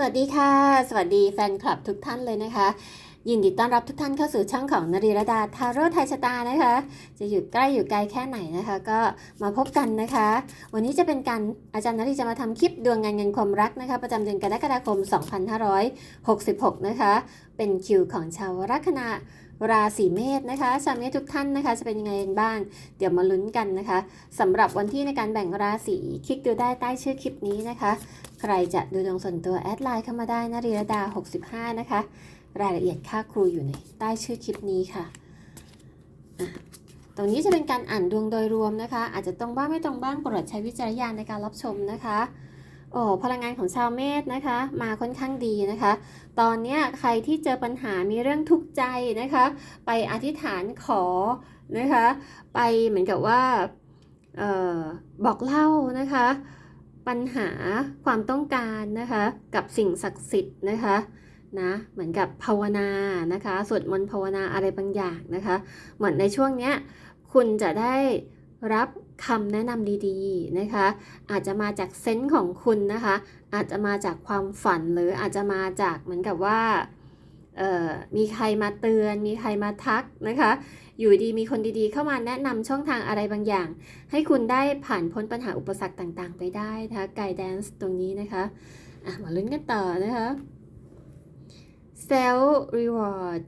สวัสดีค่ะ สวัสดีแฟนคลับทุกท่านเลยนะคะ ยินดีต้อนรับทุกท่านเข้าสู่ช่องของนรีรดาทาโร่ไทยชะตานะคะ จะอยู่ใกล้อยู่ไกลแค่ไหนนะคะ ก็มาพบกันนะคะ วันนี้จะเป็นการอาจารย์นรีจะมาทำคลิปดวงงานเงินความรักนะคะ ประจำเดือนกรกฎาคม 2566 นะคะ เป็นคิวของชาวลัคนาราศีเมษนะคะชาวเมษทุกท่านนะคะ จะเป็นยังไงกันบ้าง เดี๋ยวมาลุ้นกันนะคะสำหรับวันที่ในการแบ่งราศีคลิกดูได้ใต้ชื่อคลิปนี้นะคะ ใครจะดูดวงส่วนตัวแอดไลน์เข้ามาได้นะรีรดา 65 นะคะ รายละเอียดค่าครูอยู่ในใต้ชื่อคลิปนี้ค่ะ ตรงนี้จะเป็นการอ่านดวงโดยรวมนะคะ อาจจะตรงบ้างไม่ตรงบ้างโปรดใช้วิจารณญาณในการรับชมนะคะโอ้พลังงานของชาวเมษนะคะ มาค่อนข้างดีนะคะ ตอนนี้ใครที่เจอปัญหามีเรื่องทุกข์ใจนะคะ ไปอธิษฐานขอนะคะ ไปเหมือนกับว่าออบอกเล่านะคะ ปัญหาความต้องการนะคะกับสิ่งศักดิ์สิทธิ์นะคะนะเหมือนกับภาวนานะคะสวดมนต์ภาวนาอะไรบางอย่างนะคะ เหมือนในช่วงเนี้ยคุณจะได้รับคำแนะนำดีๆนะคะ อาจจะมาจากเซนส์ของคุณนะคะ อาจจะมาจากความฝันหรืออาจจะมาจากเหมือนกับว่าเออมีใครมาเตือน มีใครมาทักนะคะ อยู่ดีมีคนดีๆ เข้ามาแนะนำช่องทางอะไรบางอย่าง ให้คุณได้ผ่านพ้นปัญหาอุปสรรคต่างๆ ไปได้นะคะไกด์แดนซ์ตรงนี้นะคะอะมาลุ้นกันต่อนะคะ self reward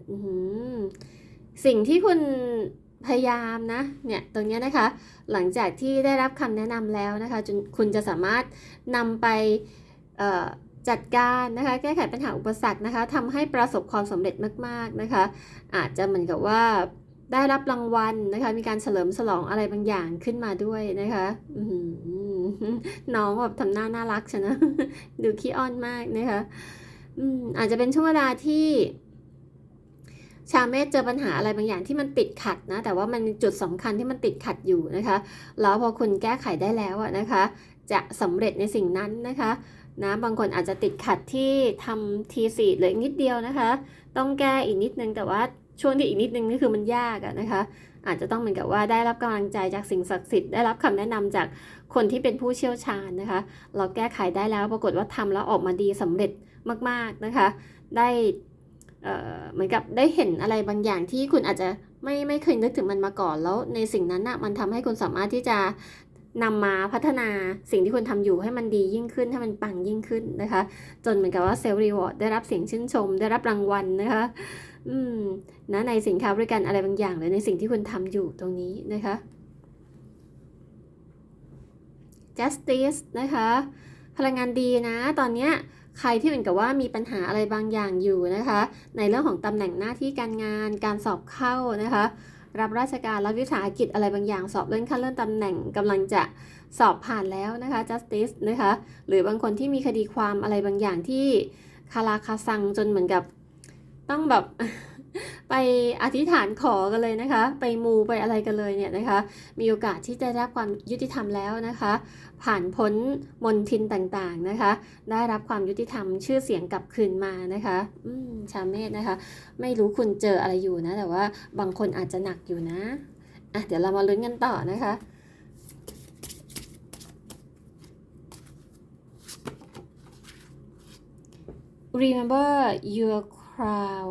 สิ่งที่คุณพยายามนะเนี่ยตรงนี้นะคะ หลังจากที่ได้รับคำแนะนำแล้วนะคะจนคุณจะสามารถนำไปจัดการนะคะแก้ไขปัญหาอุปสรรคนะคะทำให้ประสบความสำเร็จมาก ๆนะคะ อาจจะเหมือนกับว่า ได้รับรางวัลนะคะ มีการเฉลิมฉลองอะไรบางอย่างขึ้นมาด้วยนะคะน้องแบบทำหน้าน่ารักชนะดูขี้อ้อนมากนะคะอาจจะเป็นช่วงเวลาที่ ชาวเมษเจอปัญหาอะไรบางอย่างที่มันติดขัดนะ แต่ว่ามันจุดสำคัญที่มันติดขัดอยู่นะคะ แล้วพอคุณแก้ไขได้แล้วอะนะคะ จะสำเร็จในสิ่งนั้นนะคะนะบางคนอาจจะติดขัดที่ทำทีสี่เหลืออีกนิดเดียวนะคะ ต้องแก้อีกนิดนึงแต่ว่า ช่วงที่อีกนิดนึงนี่คือมันยากอะนะคะ อาจจะต้องเหมือนกับว่าได้รับกำลังใจจากสิ่งศักดิ์สิทธิ์ได้รับคำแนะนำจากคนที่เป็นผู้เชี่ยวชาญนะคะ เราแก้ไขได้แล้วปรากฏว่าทำแล้วออกมาดีสำเร็จมาก ๆนะคะ ได้เหมือนกับได้เห็นอะไรบางอย่างที่คุณอาจจะไม่ไม่เคยนึกถึงมันมาก่อนแล้วในสิ่งนั้นนะมันทำให้คุณสามารถที่จะนำมาพัฒนาสิ่งที่คุณทำอยู่ให้มันดียิ่งขึ้น ให้มันปังยิ่งขึ้นนะคะ จนเหมือนกับว่าเซลล์รีวอร์ดได้รับเสียงชื่นชม ได้รับรางวัลนะคะ อืมนะในสินค้าบริการอะไรบางอย่างหรือในสิ่งที่คุณทำอยู่ตรงนี้นะคะ justice นะคะ พลังงานดีนะ ตอนเนี้ยใครที่เหมือนกับว่ามีปัญหาอะไรบางอย่างอยู่นะคะ ในเรื่องของตำแหน่งหน้าที่การงานการสอบเข้านะคะรับราชการรับวิสาหกิจอะไรบางอย่าง สอบเลื่อนขั้นเลื่อนตำแหน่งกำลังจะสอบผ่านแล้วนะคะ justice นะคะ หรือบางคนที่มีคดีความอะไรบางอย่างที่คาราคาซังจนเหมือนกับ ต้องแบบไปอธิษฐานขอกันเลยนะคะ ไปมูไปอะไรกันเลยเนี่ยนะคะ มีโอกาสที่จะได้รับความยุติธรรมแล้วนะคะ ผ่านพ้นมนทินต่างๆนะคะ ได้รับความยุติธรรมชื่อเสียงกลับคืนมานะคะอืมชาวเมษนะคะ ไม่รู้คุณเจออะไรอยู่นะ แต่ว่าบางคนอาจจะหนักอยู่นะอะเดี๋ยวเรามาลุ้นกันต่อนะคะ remember your crown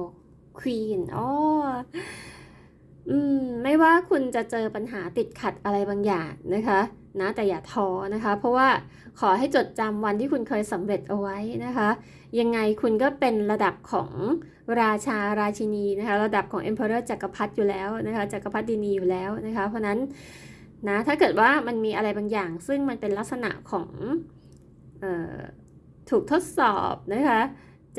queen อ๋ออืมไม่ว่าคุณจะเจอปัญหาติดขัดอะไรบางอย่างนะคะนะแต่อย่าท้อนะคะ เพราะว่าขอให้จดจำวันที่คุณเคยสำเร็จเอาไว้นะคะ ยังไงคุณก็เป็นระดับของราชาราชินีนะคะ ระดับของ emperor จักรพรรดิอยู่แล้วนะคะจักรพรรดินีอยู่แล้วนะคะ เพราะนั้นนะถ้าเกิดว่ามันมีอะไรบางอย่าง ซึ่งมันเป็นลักษณะของออถูกทดสอบนะคะ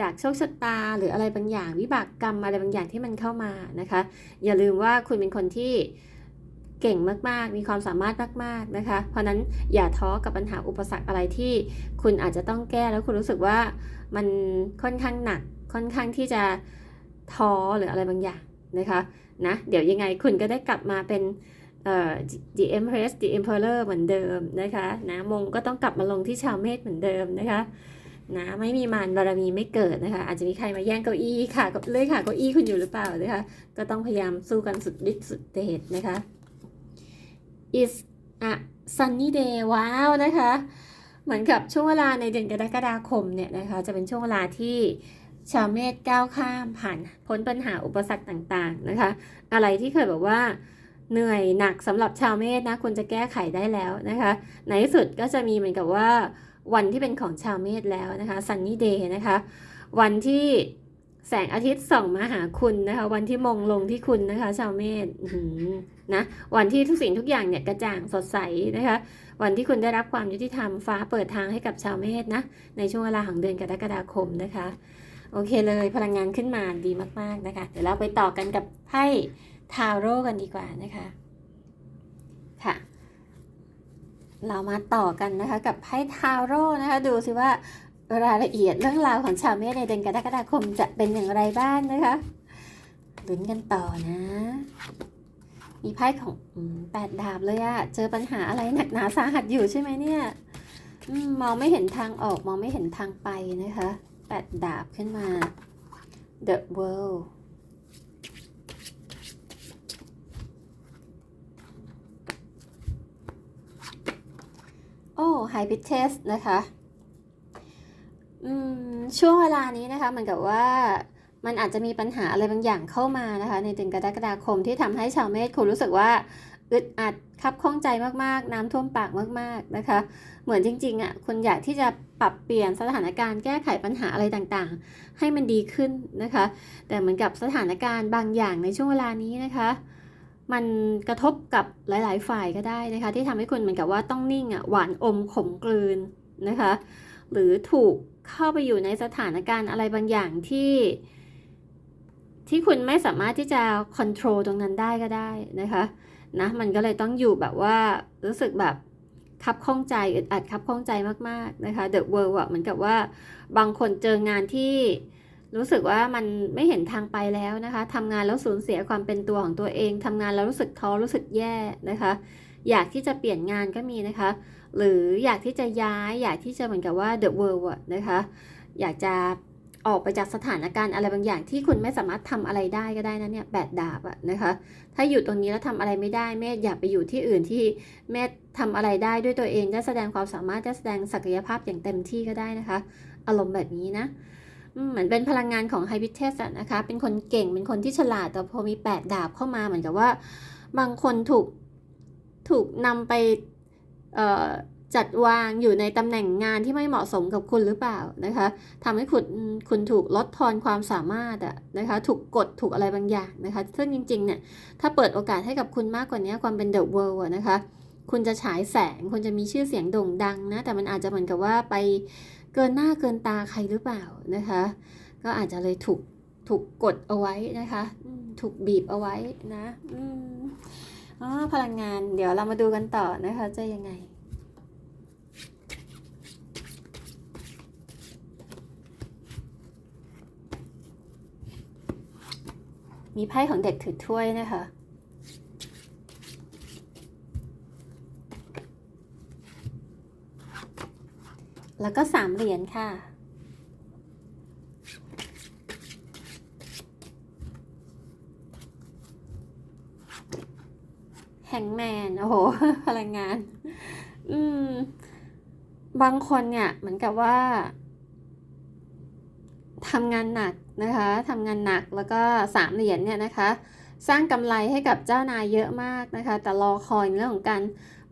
จากโชคชะตาหรืออะไรบางอย่าง วิบากกรรมอะไรบางอย่างที่มันเข้ามานะคะ อย่าลืมว่าคุณเป็นคนที่เก่งมากๆ มีความสามารถมากๆนะคะ เพราะนั้นอย่าท้อกับปัญหาอุปสรรคอะไรที่คุณอาจจะต้องแก้แล้วคุณรู้สึกว่ามันค่อนข้างหนัก ค่อนข้างที่จะท้อหรืออะไรบางอย่างนะคะนะเดี๋ยวยังไงคุณก็ได้กลับมาเป็นเอ่อ the empress the emperor เหมือนเดิมนะคะนะมงก็ต้องกลับมาลงที่ชาวเมษเหมือนเดิมนะคะ นะไม่มีมารบารมีไม่เกิดนะคะอาจจะมีใครมาแย่งเก้าอี้ค่ะเลยค่ะเก้าอี้คุณอยู่หรือเปล่านะคะก็ต้องพยายามสู้กันสุดฤทธิ์สุดเดชนะคะ is a sunny day ว้าวนะคะ เหมือนกับช่วงเวลาในเดือนกรกฎาคมเนี่ยนะคะจะเป็นช่วงเวลาที่ชาวเมษก้าวข้ามผ่านพ้นปัญหาอุปสรรคต่างๆนะคะ อะไรที่เคยแบบว่าเหนื่อยหนักสำหรับชาวเมษนะคุณจะแก้ไขได้แล้วนะคะ ในที่สุดก็จะมีเหมือนกับว่า วันที่เป็นของชาวเมษแล้วนะคะ Sunny Day นะคะ วันที่แสงอาทิตย์ส่องมาหาคุณนะคะ วันที่มงลงที่คุณนะคะ ชาวเมษนะวันที่ทุกสิ่งทุกอย่างเนี่ยกระจ่างสดใสนะคะ วันที่คุณได้รับความยุติธรรมฟ้าเปิดทางให้กับชาวเมษนะในช่วงเวลาของเดือนกรกฎาคมนะคะ โอเคเลยพลังงานขึ้นมาดีมาก ๆนะคะ เดี๋ยวเราไปต่อกันกับไพ่ทาโร่กันดีกว่านะคะ ค่ะ เรามาต่อกันนะคะกับไพ่ทาโร่นะคะ ดูสิว่ารายละเอียดเรื่องราวของชาวเมษในเดือนกรกฎาคมจะเป็นอย่างไรบ้างนะคะลุ้นกันต่อนะ มีไพ่ของแปดดาบเลยอะเจอปัญหาอะไรหนักหนาสาหัสอยู่ใช่ไหมเนี่ยอมมองไม่เห็นทางออกมองไม่เห็นทางไปนะคะแปดดาบขึ้นมา The World โอ้ High p i t e s นะคะอืมช่วงเวลานี้นะคะเหมือนกับว่ามันอาจจะมีปัญหาอะไรบางอย่างเข้ามานะคะ ในเดือนกรกฎาคมที่ทำให้ชาวเมษคุณรู้สึกว่าอึดอัดคับข้องใจมากๆ น้ำท่วมปากมากๆนะคะ เหมือนจริงๆอะคุณอยากที่จะปรับเปลี่ยนสถานการณ์แก้ไขปัญหาอะไรต่างๆ ให้มันดีขึ้นนะคะ แต่เหมือนกับสถานการณ์บางอย่างในช่วงเวลานี้นะคะ มันกระทบกับหลาย ๆ ฝ่ายก็ได้นะคะ ที่ทำให้คุณเหมือนกับว่าต้องนิ่งอะหวานอมขมกลืนนะคะ หรือถูกเข้าไปอยู่ในสถานการณ์อะไรบางอย่างที่ที่คุณไม่สามารถที่จะควบคุมตรงนั้นได้ก็ได้นะคะนะมันก็เลยต้องอยู่แบบว่ารู้สึกแบบคับข้องใจอึดอัดคับข้องใจมาก ๆ นะคะ The World อะเหมือนกับว่าบางคนเจองานที่ รู้สึกว่ามันไม่เห็นทางไปแล้วนะคะทำงานแล้วสูญเสียความเป็นตัวของตัวเองทำงานแล้วรู้สึกท้อรู้สึกแย่นะคะ อยากที่จะเปลี่ยนงานก็มีนะคะ หรืออยากที่จะย้ายอยากที่จะเหมือนกับว่า The World นะคะ อยากจะออกไปจากสถานการณ์อะไรบางอย่างที่คุณไม่สามารถทำอะไรได้ก็ได้นะเนี่ยแปดดาบอะนะคะ ถ้าอยู่ตรงนี้แล้วทำอะไรไม่ได้แม่อยากไปอยู่ที่อื่นที่แม่ทำอะไรได้ด้วยตัวเองได้แสดงความสามารถได้แสดงศักยภาพอย่างเต็มที่ก็ได้นะคะ อารมณ์แบบนี้นะ เหมือนเป็นพลังงานของไฮพิเทสนะคะ เป็นคนเก่ง เป็นคนที่ฉลาด แต่พอมีแปดดาบเข้ามาเหมือนกับว่า บางคนถูก ถูกนำไปจัดวางอยู่ในตำแหน่งงานที่ไม่เหมาะสมกับคุณหรือเปล่านะคะทำให้คุณคุณถูกลดทอนความสามารถอะนะคะ ถูกกดถูกอะไรบางอย่างนะคะ ซึ่งจริงๆ เนี่ย ถ้าเปิดโอกาสให้กับคุณมากกว่านี้ความเป็นเดอะเวิลด์นะคะ คุณจะฉายแสง คุณจะมีชื่อเสียงโด่งดังนะ แต่มันอาจจะเหมือนกับว่าไป เกินหน้าเกินตาใครหรือเปล่านะคะ ก็อาจจะเลยถูกถูกกดเอาไว้นะคะอืมถูกบีบเอาไว้นะอืมอ๋อพลังงานเดี๋ยวเรามาดูกันต่อนะคะจะยังไงมีไพ่ของเด็กถือถ้วยนะคะ แล้วก็สามเหรียญค่ะ แฮงแมน โอ้โห พลังงาน อืม บางคนเนี่ยเหมือนกับว่าทำงานหนักนะคะทำงานหนักแล้วก็สามเหรียญเนี่ยนะคะ สร้างกำไรให้กับเจ้านายเยอะมากนะคะ แต่รอคอยเรื่องของการ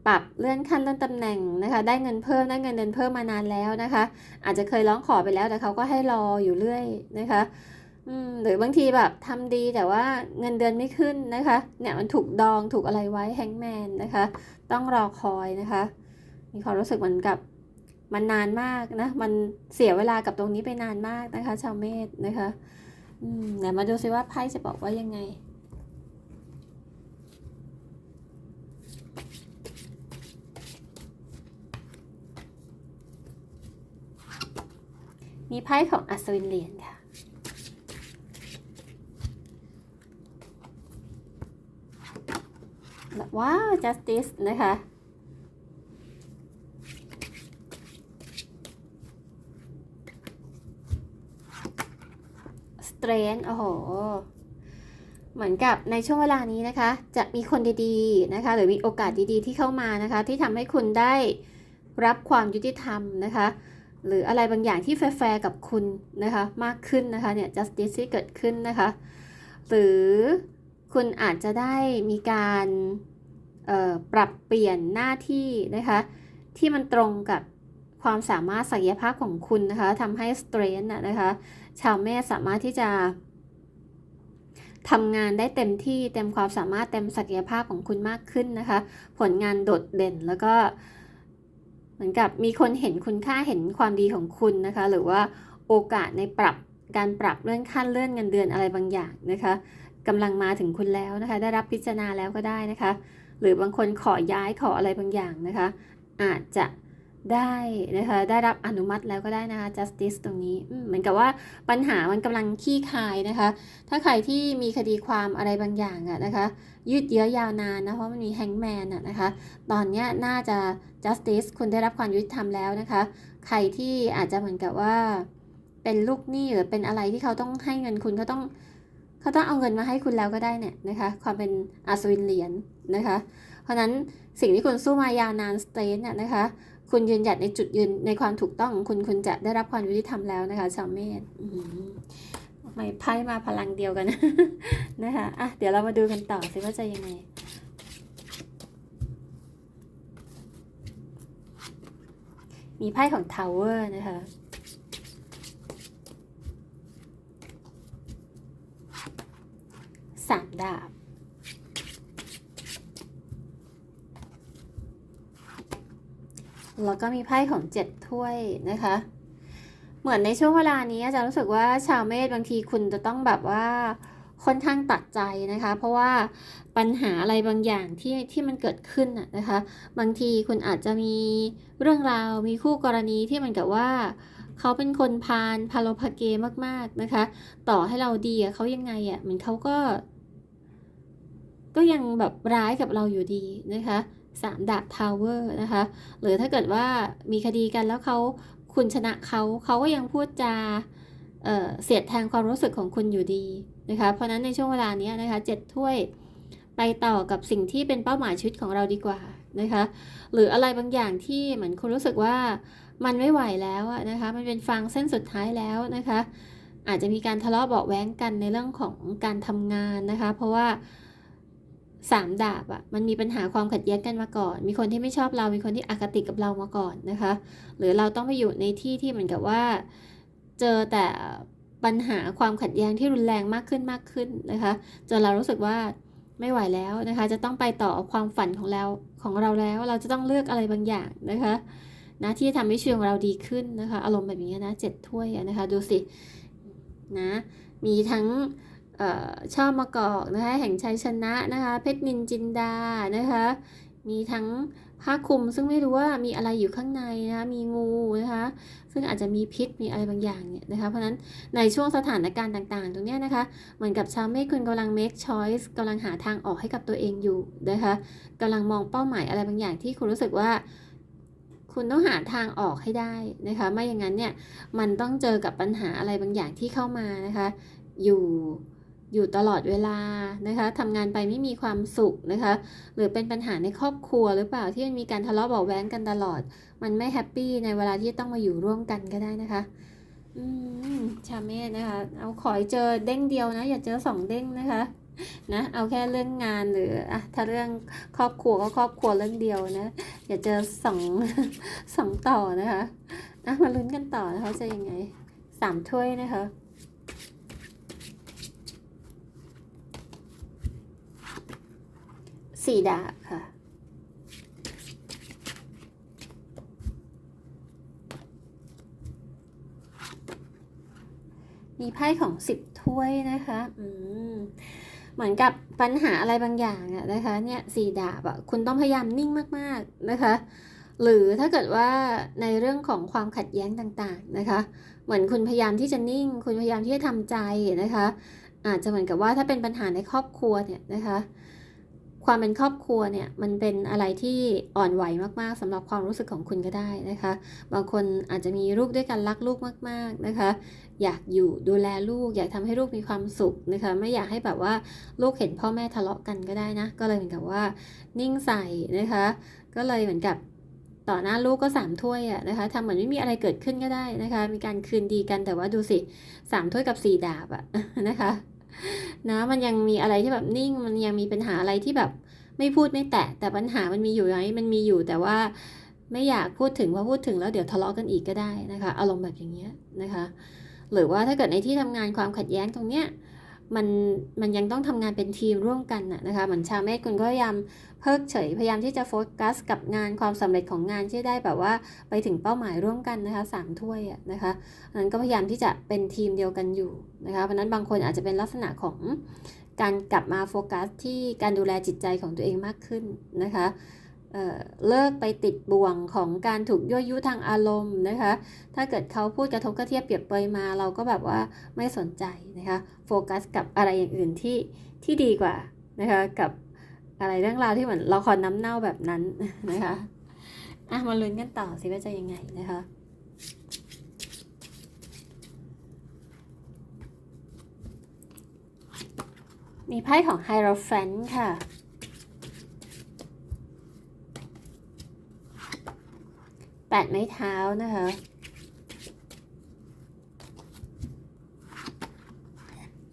ปรับเลื่อนขั้นเลื่อนตำแหน่งนะคะ ได้เงินเพิ่มได้เงินเดือนเพิ่มมานานแล้วนะคะ อาจจะเคยร้องขอไปแล้วแต่เขาก็ให้รออยู่เรื่อยนะคะหรือบางทีแบบทำดีแต่ว่าเงินเดือนไม่ขึ้นนะคะ เนี่ยมันถูกดองถูกอะไรไว้แฮงแมนนะคะ ต้องรอคอยนะคะ มีความรู้สึกเหมือนกับมันนานมากนะ มันเสียเวลากับตรงนี้ไปนานมากนะคะ ชาวเมษนะคะ อืมเดี๋ยวมาดูซิว่าไพ่จะบอกว่ายังไง มีไพ่ของอัศวินเหรียญค่ะ ว้าว justice นะคะ strength โอ้โห เหมือนกับในช่วงเวลานี้นะคะ จะมีคนดีๆนะคะ หรือมีโอกาสดีๆที่เข้ามานะคะ ที่ทำให้คุณได้รับความยุติธรรมนะคะ หรืออะไรบางอย่างที่แฟร์กับคุณนะคะมากขึ้นนะคะเนี่ย justice ที่เกิดขึ้นนะคะ หรือคุณอาจจะได้มีการปรับเปลี่ยนหน้าที่นะคะที่มันตรงกับความสามารถศักยภาพของคุณนะคะทำให้ strength นะนะคะชาวเมษสามารถที่จะทำงานได้เต็มที่เต็มความสามารถเต็มศักยภาพของคุณมากขึ้นนะคะ ผลงานโดดเด่นแล้วก็ เหมือนกับมีคนเห็นคุณค่าเห็นความดีของคุณนะคะ หรือว่าโอกาสในปรับการปรับเลื่อนขั้นเลื่อนเงินเดือนอะไรบางอย่างนะคะกำลังมาถึงคุณแล้วนะคะ ได้รับพิจารณาแล้วก็ได้นะคะ หรือบางคนขอย้ายขออะไรบางอย่างนะคะ อาจจะได้นะคะได้รับอนุมัติแล้วก็ได้นะคะ justice ตรงนี้เหมือนกับว่าปัญหามันกำลังขี้คายนะคะ ถ้าใครที่มีคดีความอะไรบางอย่างอะนะคะ ยืดเยื้อยาวนานนะ เพราะมันมีแฮงแมนอะนะคะ ตอนนี้น่าจะ justice คุณได้รับความยุติธรรมแล้วนะคะ ใครที่อาจจะเหมือนกับว่า เป็นลูกหนี้หรือเป็นอะไรที่เขาต้องให้เงินคุณเขาต้องเขาต้องเอาเงินมาให้คุณแล้วก็ได้เนี่ยนะคะ ความเป็นอัศวินเหรียญนะคะ เพราะนั้นสิ่งที่คุณสู้มายาวนานสเตนเนี่ยนะคะ คุณยืนหยัดในจุดยืนในความถูกต้องคุณคุณจะได้รับความยุติธรรมแล้วนะคะชาวเมษ อืมทำไมไพ่มาพลังเดียวกัน นะคะอะเดี๋ยวเรามาดูกันต่อสิว่าจะยังไงมีไพ่ของ Tower นะคะ สามดาบ แล้วก็มีไพ่ของเจ็ดถ้วยนะคะ เหมือนในช่วงเวลานี้อาจารย์รู้สึกว่าชาวเมษบางทีคุณจะต้องแบบว่าค่อนข้างตัดใจนะคะ เพราะว่าปัญหาอะไรบางอย่างที่ที่มันเกิดขึ้นนะคะ บางทีคุณอาจจะมีเรื่องราวมีคู่กรณีที่มันกับว่าเขาเป็นคนพาลพาโลพาเกมากๆนะคะ ต่อให้เราดีอะเขายังไงอะเหมือนเขาก็ ก็ยังแบบร้ายกับเราอยู่ดีนะคะสามดาบทาวเวอร์นะคะ หรือถ้าเกิดว่ามีคดีกันแล้วเขา คุณชนะเขาเขาก็ยังพูดจาเเสียดแทงความรู้สึกของคุณอยู่ดีนะคะ เพราะนั้นในช่วงเวลานี้นะคะเจ็ดถ้วยไปต่อกับสิ่งที่เป็นเป้าหมายชีวิตของเราดีกว่านะคะ หรืออะไรบางอย่างที่เหมือนคุณรู้สึกว่ามันไม่ไหวแล้วนะคะ มันเป็นฟางเส้นสุดท้ายแล้วนะคะ อาจจะมีการทะเลาะเบาแว้งกันในเรื่องของการทำงานนะคะ เพราะว่า สามดาบอะมันมีปัญหาความขัดแย้งกันมาก่อน มีคนที่ไม่ชอบเรา มีคนที่อคติกับเรามาก่อนนะคะ หรือเราต้องไปอยู่ในที่ที่เหมือนกับว่า เจอแต่ปัญหาความขัดแย้งที่รุนแรงมากขึ้นมากขึ้นนะคะจนเรารู้สึกว่าไม่ไหวแล้วนะคะ จะต้องไปต่อความฝันของเราของเราแล้ว เราจะต้องเลือกอะไรบางอย่างนะคะนะที่จะทำให้ชีวิตของเราดีขึ้นนะคะ อารมณ์แบบนี้นะเจ็ดถ้วยนะคะ ดูสินะมีทั้ง ชอบมากอกนะคะแห่งชัยชนะนะคะเพชรนินจินดานะคะมีทั้งผ้าคลุมซึ่งไม่รู้ว่ามีอะไรอยู่ข้างในนะคะมีงูนะคะซึ่งอาจจะมีพิษมีอะไรบางอย่างเนี่ยนะคะเพราะนั้นในช่วงสถานการณ์ต่างๆ ตรงนี้นะคะเหมือนกับชาวเมฆคุณกำลัง make choice กำลังหาทางออกให้กับตัวเองอยู่นะคะกำลังมองเป้าหมายอะไรบางอย่างที่คุณรู้สึกว่าคุณต้องหาทางออกให้ได้นะคะ ไม่อย่างนั้นเนี่ย มันต้องเจอกับปัญหาอะไรบางอย่างที่เข้ามานะคะ อยู่ อยู่ตลอดเวลานะคะทำงานไปไม่มีความสุขนะคะ หรือเป็นปัญหาในครอบครัวหรือเปล่าที่มันมีการทะเลาะเบาะแว้งกันตลอด มันไม่แฮปปี้ในเวลาที่ต้องมาอยู่ร่วมกันก็ได้นะคะอืมชาเมธนะคะ เอาขอให้เจอเด้งเดียวนะ อย่าเจอสองเด้งนะคะนะเอาแค่เรื่องงานหรืออะถ้าเรื่องครอบครัวก็ครอบครัวเรื่องเดียวนะ อย่าเจอสองสองต่อนะคะอะมาลุ้นกันต่อนะคะจะยังไงสามถ้วยนะคะ สี่ดาบค่ะ มีไพ่ของสิบถ้วยนะคะ อืม เหมือนกับปัญหาอะไรบางอย่างอะนะคะ เนี่ยสี่ดาบอะคุณต้องพยายามนิ่งมาก ๆ นะคะ หรือถ้าเกิดว่าในเรื่องของความขัดแย้งต่างๆนะคะ เหมือนคุณพยายามที่จะนิ่ง คุณพยายามที่จะทำใจนะคะ อาจจะเหมือนกับว่าถ้าเป็นปัญหาในครอบครัวเนี่ยนะคะ ความเป็นครอบครัวเนี่ยมันเป็นอะไรที่อ่อนไหวมากๆสำหรับความรู้สึกของคุณก็ได้นะคะ บางคนอาจจะมีลูกด้วยกันรักลูกมากๆนะคะ อยากอยู่ดูแลลูก อยากทำให้ลูกมีความสุขนะคะ ไม่อยากให้แบบว่าลูกเห็นพ่อแม่ทะเลาะกันก็ได้นะ ก็เลยเหมือนกับว่านิ่งใส่นะคะ ก็เลยเหมือนกับต่อหน้าลูกก็สามถ้วยอะนะคะทำเหมือนไม่มีอะไรเกิดขึ้นก็ได้นะคะ มีการคืนดีกันแต่ว่าดูสิสามถ้วยกับสี่ดาบอะนะคะ นะมันยังมีอะไรที่แบบนิ่งมันยังมีปัญหาอะไรที่แบบไม่พูดไม่แตะแต่ปัญหามันมีอยู่ไหมมันมีอยู่แต่ว่าไม่อยากพูดถึงว่าพูดถึงแล้วเดี๋ยวทะเลาะกันอีกก็ได้นะคะอารมณ์แบบอย่างเงี้ยนะคะ หรือว่าถ้าเกิดในที่ทำงานความขัดแย้งตรงเนี้ยมันมันยังต้องทำงานเป็นทีมร่วมกันน่ะนะคะเหมือนชาวเมฆคุณก็พยายาม เพิกเฉยพยายามที่จะโฟกัสกับงานความสำเร็จของงานที่ได้แบบว่าไปถึงเป้าหมายร่วมกันนะคะสามถ้วยอะนะคะนั้นก็พยายามที่จะเป็นทีมเดียวกันอยู่นะคะเพราะนั้นบางคนอาจจะเป็นลักษณะของการกลับมาโฟกัสที่การดูแลจิตใจของตัวเองมากขึ้นนะคะเเลิกไปติดบ่วงของการถูกยั่วยุทางอารมณ์นะคะ ถ้าเกิดเขาพูดกระทบกระเทียบเปรียบเปยมาเราก็แบบว่าไม่สนใจนะคะ โฟกัสกับอะไรอย่างอื่นที่ที่ดีกว่านะคะกับ อะไรเรื่องราวที่เหมือนละครน้ำเน่าแบบนั้นนะคะอะมาลุ้นกันต่อสิว่าจะยังไงนะคะมีไพ่ของไฮโรแฟนค่ะ แปดไม้เท้านะคะ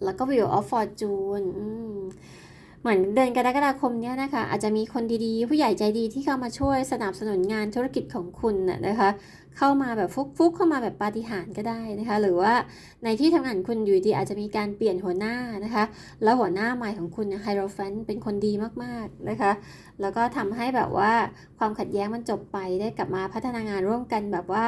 แล้วก็ Wheel of Fortune อืม เหมือนเดือนกรกฎาคมเนี้ยนะคะ อาจจะมีคนดีๆ ผู้ใหญ่ใจดีที่เข้ามาช่วยสนับสนุนงานธุรกิจของคุณน่ะนะคะ เข้ามาแบบฟุกๆเข้ามาแบบปาฏิหาริย์ก็ได้นะคะ หรือว่าในที่ทำงานคุณอยู่ดีอาจจะมีการเปลี่ยนหัวหน้านะคะ แล้วหัวหน้าใหม่ของคุณไฮโรแฟนเป็นคนดีมากๆนะคะ แล้วก็ทำให้แบบว่าความขัดแย้งมันจบไปได้กลับมาพัฒนางานร่วมกันแบบว่า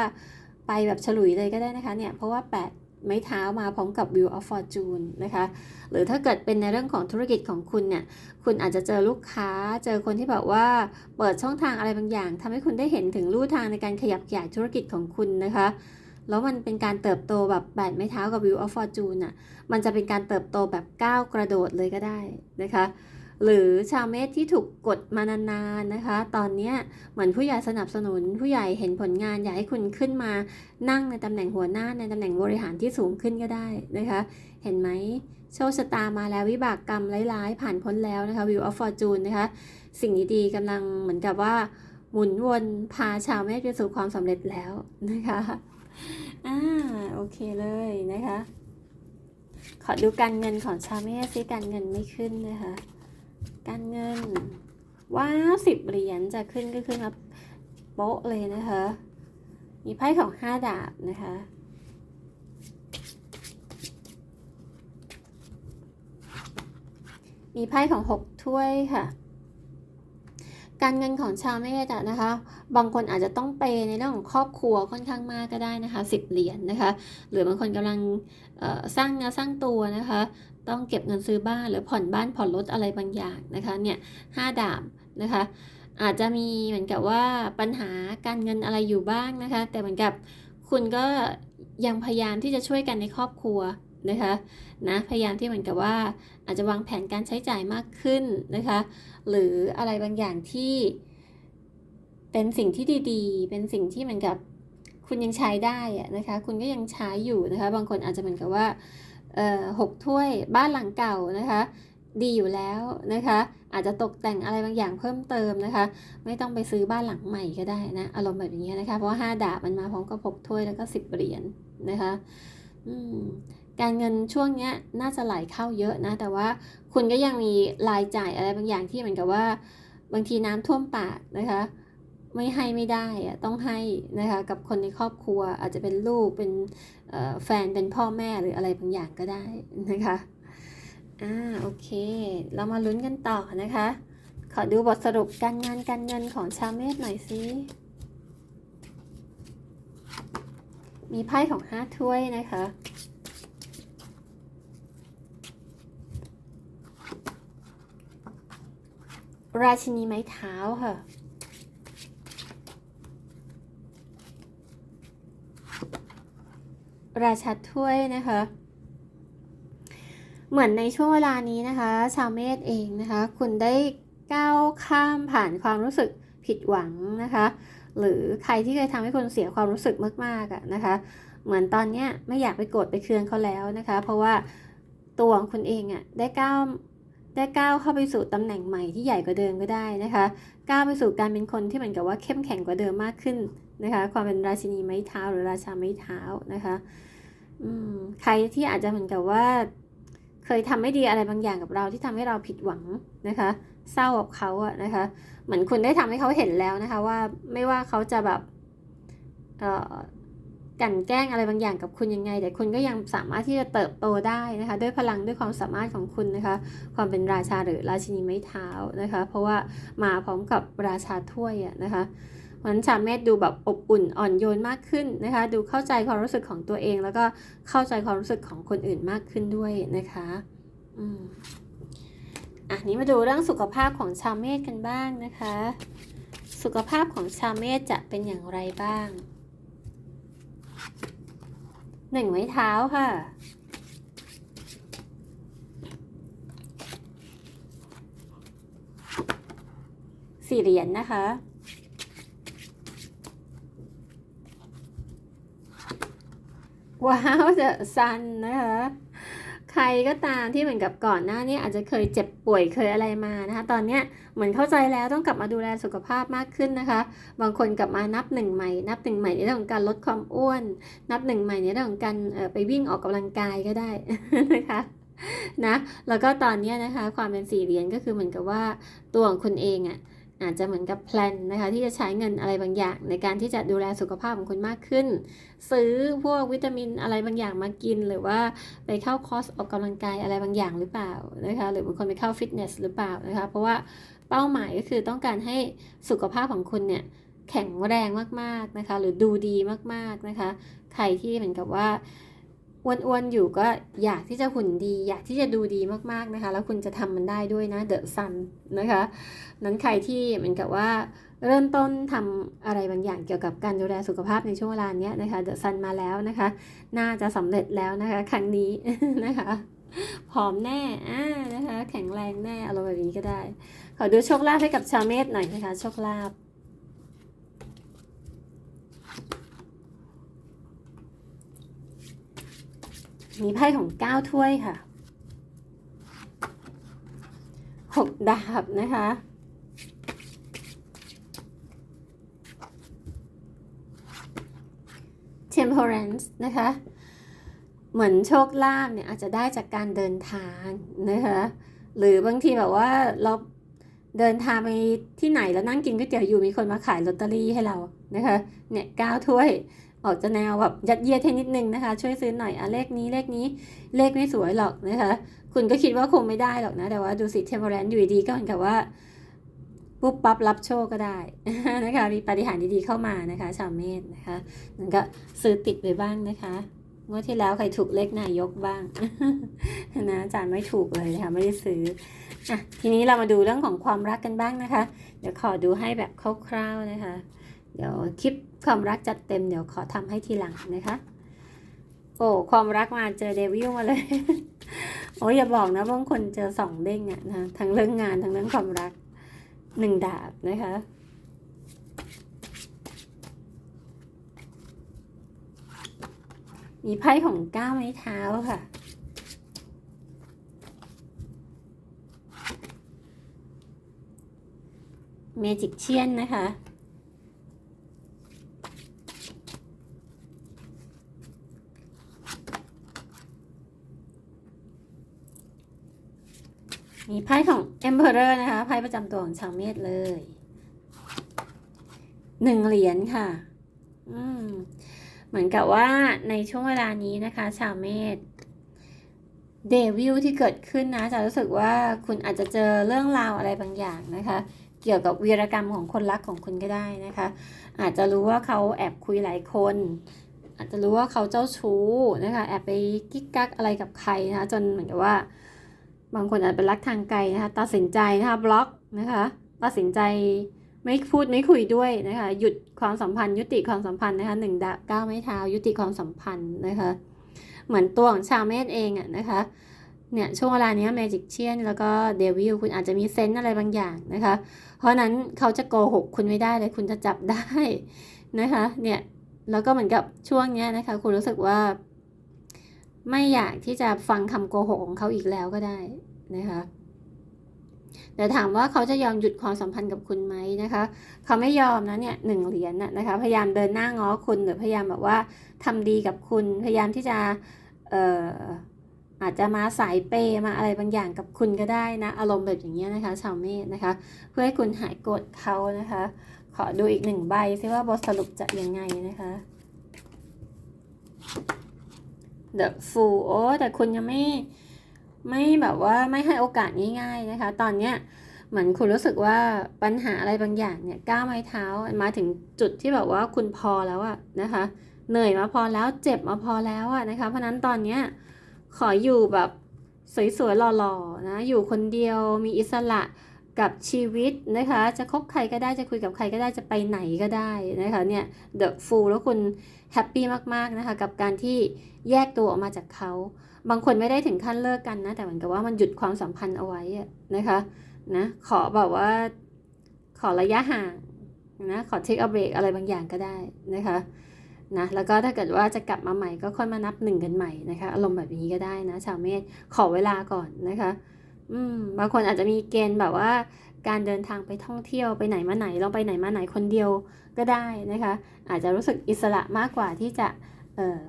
ไปแบบฉลุยเลยก็ได้นะคะเนี่ยเพราะว่า 8 ไม้เท้ามาพร้อมกับ Wheel of Fortune นะคะ หรือถ้าเกิดเป็นในเรื่องของธุรกิจของคุณเนี่ย คุณอาจจะเจอลูกค้า เจอคนที่แบบว่าเปิดช่องทางอะไรบางอย่างทำให้คุณได้เห็นถึงลู่ทางในการขยับขยายธุรกิจของคุณนะคะ แล้วมันเป็นการเติบโตแบบแปดไม้เท้ากับ Wheel of Fortune น่ะ มันจะเป็นการเติบโตแบบก้าวกระโดดเลยก็ได้นะคะ หรือชาวเมษที่ถูกกดมานานๆนะคะ ตอนนี้เหมือนผู้ใหญ่สนับสนุน ผู้ใหญ่เห็นผลงานอยากให้คุณขึ้นมานั่งในตำแหน่งหัวหน้าในตำแหน่งบริหารที่สูงขึ้นก็ได้นะคะ เห็นไหมโชคชะตามาแล้ววิบากกรรมร้ายๆ ผ่านพ้นแล้วนะคะ Wheel of Fortune นะคะ สิ่งดีๆกำลังเหมือนกับว่า หมุนวนพาชาวเมษไปสู่ความสำเร็จแล้วนะคะอ่าโอเคเลยนะคะ ขอดูการเงินของชาวเมษซิการเงินไม่ขึ้นนะคะ การเงิน ว้าสิบเหรียญจะขึ้นก็ขึ้นมาโป๊ะเลยนะคะ มีไพ่ของห้าดาบนะคะมีไพ่ของหกถ้วยค่ะ การเงินของชาวเมษอะนะคะ บางคนอาจจะต้องเปในเรื่องของครอบครัวค่อนข้างมากก็ได้นะคะสิบเหรียญนะคะ หรือบางคนกำลังสร้างเนื้อสร้างตัวนะคะ ต้องเก็บเงินซื้อบ้านหรือผ่อนบ้านผ่อนรถอะไรบางอย่างนะคะเนี่ยห้าดาบนะคะอาจจะมีเหมือนกับว่าปัญหาการเงินอะไรอยู่บ้างนะคะ แต่เหมือนกับคุณก็ยังพยายามที่จะช่วยกันในครอบครัวนะคะนะพยายามที่เหมือนกับว่าอาจจะวางแผนการใช้จ่ายมากขึ้นนะคะหรืออะไรบางอย่างที่ เป็นสิ่งที่ดีๆ เป็นสิ่งที่เหมือนกับคุณยังใช้ได้อะนะคะคุณก็ยังใช้อยู่นะคะบางคนอาจจะเหมือนกับว่า หกถ้วยบ้านหลังเก่านะคะดีอยู่แล้วนะคะ อาจจะตกแต่งอะไรบางอย่างเพิ่มเติมนะคะ ไม่ต้องไปซื้อบ้านหลังใหม่ก็ได้นะ อารมณ์แบบนี้นะคะ เพราะว่าห้าดาบมันมาพร้อมกับหกถ้วยแล้วก็สิบเหรียญนะคะการเงินช่วงนี้น่าจะไหลเข้าเยอะนะ แต่ว่าคุณก็ยังมีรายจ่ายอะไรบางอย่างที่เหมือนกับว่า บางทีน้ำท่วมปากนะคะ ไม่ให้ไม่ได้อะต้องให้นะคะ กับคนในครอบครัวอาจจะเป็นลูกเป็น แฟนเป็นพ่อแม่หรืออะไรบางอย่างก็ได้นะคะอ่าโอเค เรามาลุ้นกันต่อนะคะ ขอดูบทสรุปการงานการเงินของชาวเมษหน่อยสิมีไพ่ของห้าถ้วยนะคะราชินีไม้เท้าค่ะ ราชาถ้วยนะคะ เหมือนในช่วงเวลานี้นะคะ ชาวเมษเองนะคะ คุณได้ก้าวข้ามผ่านความรู้สึกผิดหวังนะคะ หรือใครที่เคยทำให้คุณเสียความรู้สึกมากๆอะนะคะ เหมือนตอนเนี้ยไม่อยากไปโกรธไปเคืองเขาแล้วนะคะ เพราะว่าตัวของคุณเองอะได้ก้าวได้ก้าวเข้าไปสู่ตำแหน่งใหม่ที่ใหญ่กว่าเดิมก็ได้นะคะ ก้าวไปสู่การเป็นคนที่เหมือนกับว่าเข้มแข็งกว่าเดิมมากขึ้น นะคะความเป็นราชินีไม้เท้าหรือราชาไม้เท้านะคะอืมใครที่อาจจะเหมือนกับว่า เคยทำไม่ดีอะไรบางอย่างกับเราที่ทำให้เราผิดหวังนะคะ เศร้ากับเขาอะนะคะ เหมือนคุณได้ทำให้เขาเห็นแล้วนะคะว่าไม่ว่าเขาจะแบบเอ่อกันแกล้งอะไรบางอย่างกับคุณยังไง แต่คุณก็ยังสามารถที่จะเติบโตได้นะคะ ด้วยพลังด้วยความสามารถของคุณนะคะ ความเป็นราชาหรือราชินีไม้เท้านะคะ เพราะว่ามาพร้อมกับราชาถ้วยอะนะคะ เพราะฉะนั้นชาเมธดูแบบอบอุ่นอ่อนโยนมากขึ้นนะคะ ดูเข้าใจความรู้สึกของตัวเอง แล้วก็เข้าใจความรู้สึกของคนอื่นมากขึ้นด้วยนะคะอืมอะนี้มาดูเรื่องสุขภาพของชาวเมธกันบ้างนะคะ สุขภาพของชาวเมธจะเป็นอย่างไรบ้างหนึ่งไม้เท้าค่ะสี่เหรียญนะคะ ว้าวเดอะซันนะคะใครก็ตามที่เหมือนกับก่อนหน้านี้อาจจะเคยเจ็บป่วยเคยอะไรมานะคะ ตอนเนี้ยเหมือนเข้าใจแล้วต้องกลับมาดูแลสุขภาพมากขึ้นนะคะ บางคนกลับมานับหนึ่งใหม่ นับหนึ่งใหม่ในเรื่องของการลดความอ้วน นับหนึ่งใหม่ในเรื่องของการไปวิ่งออกกำลังกายก็ได้นะคะนะแล้วก็ตอนนี้นะคะความเป็นสี่เหรียญก็คือเหมือนกับว่าตัวของคุณเองอะ อาจจะเหมือนกับแพลนนะคะที่จะใช้เงินอะไรบางอย่าง ในการที่จะดูแลสุขภาพของคุณมากขึ้น ซื้อพวกวิตามินอะไรบางอย่างมากิน หรือว่าไปเข้าคอร์สออกกำลังกายอะไรบางอย่างหรือเปล่านะคะหรือบางคนไปเข้าฟิตเนสหรือเปล่านะคะเพราะว่าเป้าหมายก็คือต้องการให้สุขภาพของคุณเนี่ยแข็งแรงมากๆนะคะหรือดูดีมากๆนะคะ ใครที่เหมือนกับว่า อ้วนๆอยู่ก็อยากที่จะหุ่นดี อยากที่จะดูดีมากๆนะคะ แล้วคุณจะทำมันได้ด้วยนะเดอะซันนะคะนั้นใครที่เหมือนกับว่าเริ่มต้นทำอะไรบางอย่างเกี่ยวกับการดูแลสุขภาพในช่วงเวลาเนี้ยนะคะเดอะซันมาแล้วนะคะ น่าจะสำเร็จแล้วนะคะ ครั้งนี้นะคะผอมแน่อ่านะคะ แข็งแรงแน่อารมณ์แบบนี้ก็ได้ ขอดูโชคลาภให้กับชาวเมษหน่อยนะคะ โชคลาภ มีไพ่ของเก้าถ้วยค่ะหกดาบนะคะ temperance นะคะ เหมือนโชคลาภเนี่ยอาจจะได้จากการเดินทางนะคะ หรือบางทีแบบว่าเราเดินทางไปที่ไหนแล้วนั่งกินก๋วยเตี๋ยวอยู่มีคนมาขายลอตเตอรี่ให้เรานะคะ เนี่ยเก้าถ้วย ออกจะแนวแบบยัดเยียดให้นิดนึงนะคะ ช่วยซื้อหน่อยอะเลขนี้เลขนี้เลขไม่สวยหรอกนะคะ คุณก็คิดว่าคงไม่ได้หรอกนะ แต่ว่าดูสิเทมเพลนอยู่ดีก็เหมือนกับว่าปุ๊บปั๊บรับโชคก็ได้นะคะ มีปาฏิหาริย์ดีๆเข้ามานะคะ ชาวเมษนะคะนั่นก็ซื้อติดไว้บ้างนะคะงวดที่แล้วใครถูกเลขนายกบ้างนะอาจารย์ไม่ถูกเลยนะคะไม่ได้ซื้ออะทีนี้เรามาดูเรื่องของความรักกันบ้างนะคะ เดี๋ยวขอดูให้แบบคร่าวๆนะคะ เดี๋ยวคลิปความรักจัดเต็มเดี๋ยวขอทำให้ทีหลังนะคะ โอ้ความรักมาเจอเดวิลมาเลย โอ้ยอย่าบอกนะบางคนเจอสองเด้งอะนะทั้งเรื่องงานทั้งเรื่องความรักหนึ่งดาบนะคะมีไพ่ของก้าวไม้เท้าค่ะเมจิกเชียนนะคะ มีไพ่ของ Emperor นะคะไพ่ประจำตัวของชาวเมษเลยหนึ่งเหรียญค่ะ อืม เหมือนกับว่าในช่วงเวลานี้นะคะ ชาวเมษเดวิลที่เกิดขึ้นนะจะรู้สึกว่าคุณอาจจะเจอเรื่องราวอะไรบางอย่างนะคะ เกี่ยวกับวีรกรรมของคนรักของคุณก็ได้นะคะ อาจจะรู้ว่าเขาแอบคุยหลายคน อาจจะรู้ว่าเขาเจ้าชู้นะคะ แอบไปกิ๊กกักอะไรกับใครนะคะจนเหมือนกับว่า บางคนอาจเป็นรักทางไกลนะคะตัดสินใจนะคะบล็อกนะคะตัดสินใจไม่พูดไม่คุยด้วยนะคะหยุดความสัมพันธ์ ยุติความสัมพันธ์นะคะหนึ่งดาบเก้าไม้เท้ายุติความสัมพันธ์นะคะเหมือนตัวของชาวเมธเองอะนะคะเนี่ยช่วงเวลานี้แมจิกเชียนแล้วก็เดวิลคุณอาจจะมีเซนส์อะไรบางอย่างนะคะ เพราะนั้นเขาจะโกหกคุณไม่ได้เลยคุณจะจับได้นะคะเนี่ยแล้วก็เหมือนกับช่วงเนี้ยนะคะ คุณรู้สึกว่า ไม่อยากที่จะฟังคำโกหกของเขาอีกแล้วก็ได้นะคะแต่ถามว่าเขาจะยอมหยุดความสัมพันธ์กับคุณไหมนะคะ เขาไม่ยอมนะเนี่ยหนึ่งเหรียญน่ะนะคะ พยายามเดินหน้าง้อคุณหรือพยายามแบบว่าทำดีกับคุณ พยายามที่จะเอ่ออาจจะมาสายเปย์มาอะไรบางอย่างกับคุณก็ได้นะ อารมณ์แบบอย่างเงี้ยนะคะ ชาวเมษนะคะ เพื่อให้คุณหายโกรธเขานะคะ ขอดูอีกหนึ่งใบซิว่าบทสรุปจะยังไงนะคะ The Fool โอ้แต่คุณยังไม่ไม่แบบว่าไม่ให้โอกาสง่ายๆนะคะ ตอนเนี้ยเหมือนคุณรู้สึกว่าปัญหาอะไรบางอย่างเนี่ยก้าวไม้เท้ามาถึงจุดที่แบบว่าคุณพอแล้วอะนะคะ เหนื่อยมาพอแล้วเจ็บมาพอแล้วอะนะคะ เพราะฉะนั้นตอนเนี้ยขออยู่แบบสวยๆหล่อๆนะอยู่คนเดียวมีอิสระ กับชีวิตนะคะ จะคบใครก็ได้จะคุยกับใครก็ได้จะไปไหนก็ได้นะคะเนี่ย The Fool แล้วคุณแฮปปี้มากๆนะคะกับการที่แยกตัวออกมาจากเขา บางคนไม่ได้ถึงขั้นเลิกกันนะ แต่เหมือนกับว่ามันหยุดความสัมพันธ์เอาไว้นะคะนะขอแบบว่าขอระยะห่างนะขอ take a break อะไรบางอย่างก็ได้นะคะนะแล้วก็ถ้าเกิดว่าจะกลับมาใหม่ก็ค่อยมานับหนึ่งกันใหม่นะคะอารมณ์แบบนี้ก็ได้นะชาวเมษขอเวลาก่อนนะคะ อืมบางคนอาจจะมีเกณฑ์แบบว่าการเดินทางไปท่องเที่ยวไปไหนมาไหนลองไปไหนมาไหนคนเดียวก็ได้นะคะ อาจจะรู้สึกอิสระมากกว่าที่จะเอ่อ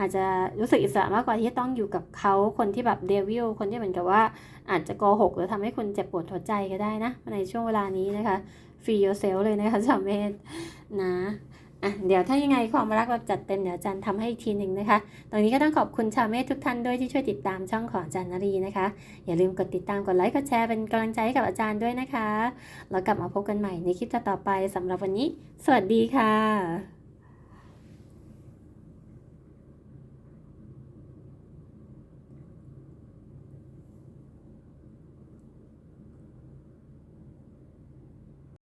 อาจจะรู้สึกอิสระมากกว่าที่ต้องอยู่กับเขาคนที่แบบเดวิลคนที่เหมือนกับว่า อาจจะโกหกหรือทำให้คุณเจ็บปวดหัวใจก็ได้นะ ในช่วงเวลานี้นะคะ free yourself เลยนะคะชาวเมษนะ อะเดี๋ยวถ้ายังไงความรักแบบจัดเต็มเดี๋ยวอาจันทำให้อีกทีหนึ่งนะคะ ตรงนี้ก็ต้องขอบคุณชาวเมธทุกท่านด้วยที่ช่วยติดตามช่องของอาจารย์นรีนะคะ อย่าลืมกดติดตามกดไลค์กดแชร์เป็นกำลังใจให้กับอาจารย์ด้วยนะคะ แล้วกลับมาพบกันใหม่ในคลิปต่อไปสำหรับวันนี้ สวัสดีค่ะ